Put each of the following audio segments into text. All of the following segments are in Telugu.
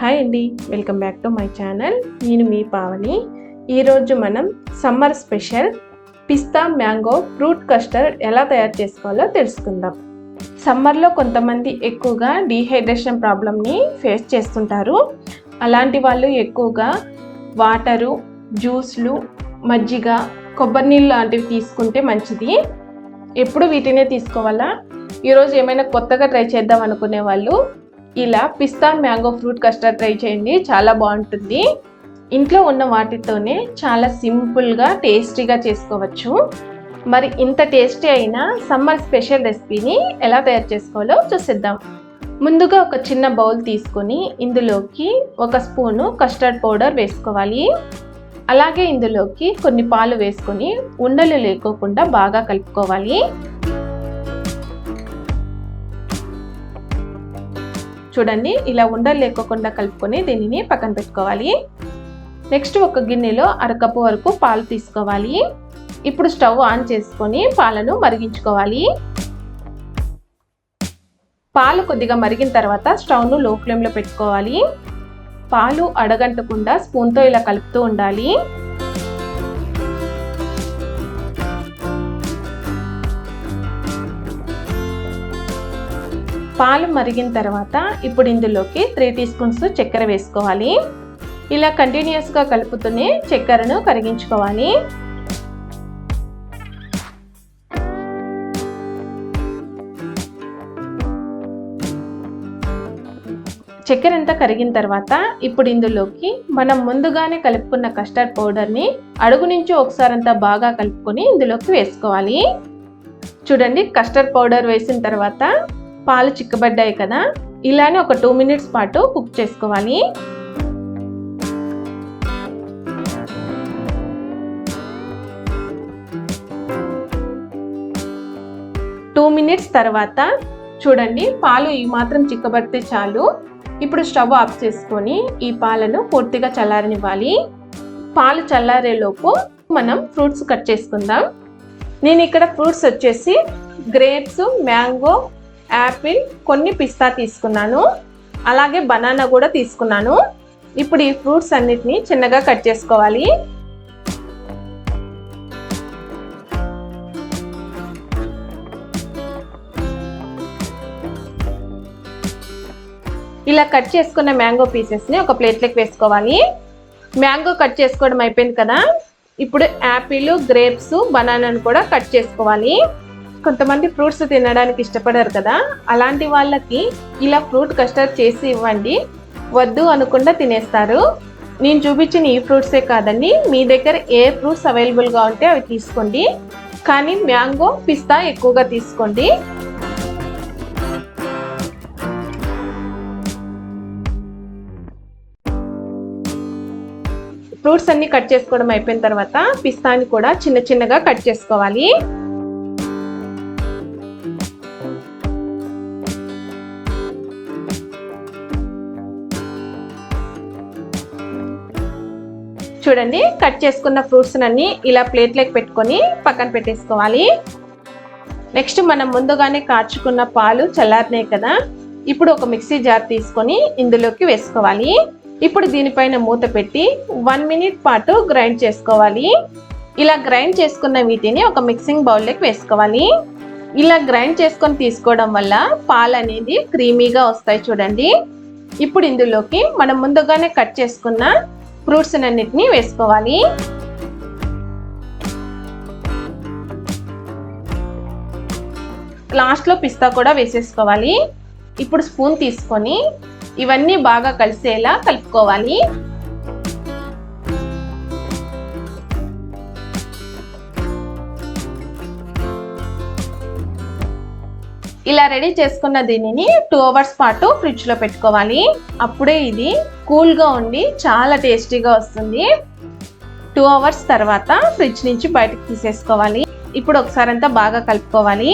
హాయ్ అండి welcome back to my channel. నేను మీ పావని. ఈరోజు మనం summer special pista mango fruit custard ఎలా తయారు చేసుకోవాలో తెలుసుకుందాం. సమ్మర్లో కొంతమంది ఎక్కువగా డీహైడ్రేషన్ ప్రాబ్లమ్ని ఫేస్ చేస్తుంటారు. అలాంటి వాళ్ళు ఎక్కువగా వాటరు జ్యూస్లు మజ్జిగ కొబ్బరి నీళ్ళు లాంటివి తీసుకుంటే మంచిది. ఎప్పుడు వీటినే తీసుకోవాలా? ఈరోజు ఏమైనా కొత్తగా ట్రై చేద్దాం అనుకునే వాళ్ళు ఇలా pista mango fruit custard try చేయండి చాలా బాగుంటుంది. ఇంట్లో ఉన్న వాటితోనే చాలా సింపుల్గా టేస్టీగా చేసుకోవచ్చు. మరి ఇంత టేస్టీ అయిన సమ్మర్ స్పెషల్ రెసిపీని ఎలా తయారు చేసుకోవాలో చూసేద్దాం. ముందుగా ఒక చిన్న బౌల్ తీసుకొని ఇందులోకి ఒక స్పూను కస్టర్డ్ పౌడర్ వేసుకోవాలి. అలాగే ఇందులోకి కొన్ని పాలు వేసుకొని ఉండలు లేకోకుండా బాగా కలుపుకోవాలి. చూడండి ఇలా ఉండలు లేకోకుండా కలుపుకొని దీనిని పక్కన పెట్టుకోవాలి. నెక్స్ట్ ఒక గిన్నెలో అరకప్పు వరకు పాలు తీసుకోవాలి. ఇప్పుడు స్టవ్ ఆన్ చేసుకొని పాలను మరిగించుకోవాలి. పాలు కొద్దిగా మరిగిన తర్వాత స్టవ్ను లో ఫ్లేమ్లో పెట్టుకోవాలి. పాలు అడగంటకుండా స్పూన్తో ఇలా కలుపుతూ ఉండాలి. పాలు మరిగిన తర్వాత ఇప్పుడు ఇందులోకి త్రీ టీ స్పూన్స్ చక్కెర వేసుకోవాలి. ఇలా కంటిన్యూస్గా కలుపుతూనే చక్కెరను కరిగించుకోవాలి. చక్కెర అంతా కరిగిన తర్వాత ఇప్పుడు ఇందులోకి మనం ముందుగానే కలుపుకున్న కస్టర్డ్ పౌడర్ని అడుగు నుంచి ఒకసారంతా బాగా కలుపుకొని ఇందులోకి వేసుకోవాలి. చూడండి కస్టర్డ్ పౌడర్ వేసిన తర్వాత పాలు చిక్కబడ్డాయి కదా? ఇలానే ఒక టూ మినిట్స్ పాటు కుక్ చేసుకోవాలి. టూ మినిట్స్ తర్వాత చూడండి పాలు ఈ మాత్రం చిక్కబడితే చాలు. ఇప్పుడు స్టవ్ ఆఫ్ చేసుకొని ఈ పాలను పూర్తిగా చల్లారనివ్వాలి. పాలు చల్లారేలోపు మనం ఫ్రూట్స్ కట్ చేసుకుందాం. నేను ఇక్కడ ఫ్రూట్స్ వచ్చేసి గ్రేప్స్ మ్యాంగో యాపిల్ కొన్ని పిస్తా తీసుకున్నాను. అలాగే బనానా కూడా తీసుకున్నాను. ఇప్పుడు ఈ ఫ్రూట్స్ అన్నిటిని చిన్నగా కట్ చేసుకోవాలి. ఇలా కట్ చేసుకున్న మ్యాంగో పీసెస్ని ఒక ప్లేట్లోకి వేసుకోవాలి. మ్యాంగో కట్ చేసుకోవడం అయిపోయింది కదా. ఇప్పుడు యాపిల్ గ్రేప్స్ బనానాను కూడా కట్ చేసుకోవాలి. కొంతమంది ఫ్రూట్స్ తినడానికి ఇష్టపడరు కదా? అలాంటి వాళ్ళకి ఇలా ఫ్రూట్ కస్టర్డ్ చేసి ఇవ్వండి. వద్దు అనుకుండా తినేస్తారు. నేను చూపించిన ఈ ఫ్రూట్సే కాదండి. మీ దగ్గర ఏ ఫ్రూట్స్ అవైలబుల్గా ఉంటే అవి తీసుకోండి. కానీ మ్యాంగో పిస్తా ఎక్కువగా తీసుకోండి. ఫ్రూట్స్ అన్ని కట్ చేసుకోవడం అయిపోయిన తర్వాత పిస్తాని కూడా చిన్న చిన్నగా కట్ చేసుకోవాలి. చూడండి కట్ చేసుకున్న ఫ్రూట్స్ అన్ని ఇలా ప్లేట్లోకి పెట్టుకొని పక్కన పెట్టేసుకోవాలి. నెక్స్ట్ మనం ముందుగానే కాచుకున్న పాలు చల్లారినాయి కదా ఇప్పుడు ఒక మిక్సీ జార్ తీసుకొని ఇందులోకి వేసుకోవాలి. ఇప్పుడు దీనిపైన మూత పెట్టి వన్ మినిట్ పాటు గ్రైండ్ చేసుకోవాలి. ఇలా గ్రైండ్ చేసుకున్న వీటిని ఒక మిక్సింగ్ బౌల్లోకి వేసుకోవాలి. ఇలా గ్రైండ్ చేసుకొని తీసుకోవడం వల్ల పాలు అనేది క్రీమీగా వస్తాయి చూడండి. ఇప్పుడు ఇందులోకి మనం ముందుగానే కట్ చేసుకున్న ఫ్రూట్స్ అన్నిటినీ వేసుకోవాలి. లాస్ట్లో పిస్తా కూడా వేసేసుకోవాలి. ఇప్పుడు స్పూన్ తీసుకొని ఇవన్నీ బాగా కలిసేలా కలుపుకోవాలి. ఇలా రెడీ చేసుకున్న దీనిని టూ అవర్స్ పాటు ఫ్రిడ్జ్లో పెట్టుకోవాలి. అప్పుడే ఇది కూల్గా ఉండి చాలా టేస్టీగా వస్తుంది. టూ అవర్స్ తర్వాత ఫ్రిడ్జ్ నుంచి బయటకు తీసేసుకోవాలి. ఇప్పుడు ఒకసారి అంతా బాగా కలుపుకోవాలి.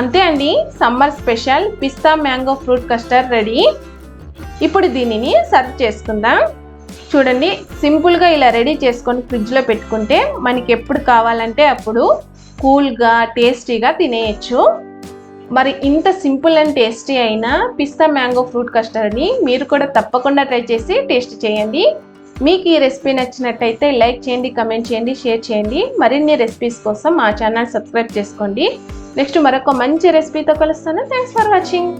అంతే అండి summer special pista mango fruit custard ready. ఇప్పుడు దీనిని సర్వ్ చేసుకుందాం. చూడండి సింపుల్గా ఇలా రెడీ చేసుకొని ఫ్రిడ్జ్లో పెట్టుకుంటే మనకి ఎప్పుడు కావాలంటే అప్పుడు కూల్గా టేస్టీగా తినేయచ్చు. మరి ఇంత సింపుల్ అండ్ టేస్టీ అయిన పిస్తా మ్యాంగో ఫ్రూట్ కస్టర్డ్ని మీరు కూడా తప్పకుండా ట్రై చేసి టేస్ట్ చేయండి. మీకు ఈ రెసిపీ నచ్చినట్టయితే లైక్ చేయండి కమెంట్ చేయండి షేర్ చేయండి. మరిన్ని రెసిపీస్ కోసం మా ఛానల్ సబ్స్క్రైబ్ చేసుకోండి. నెక్స్ట్ మరొక మంచి రెసిపీతో కలుస్తాను. Thanks for watching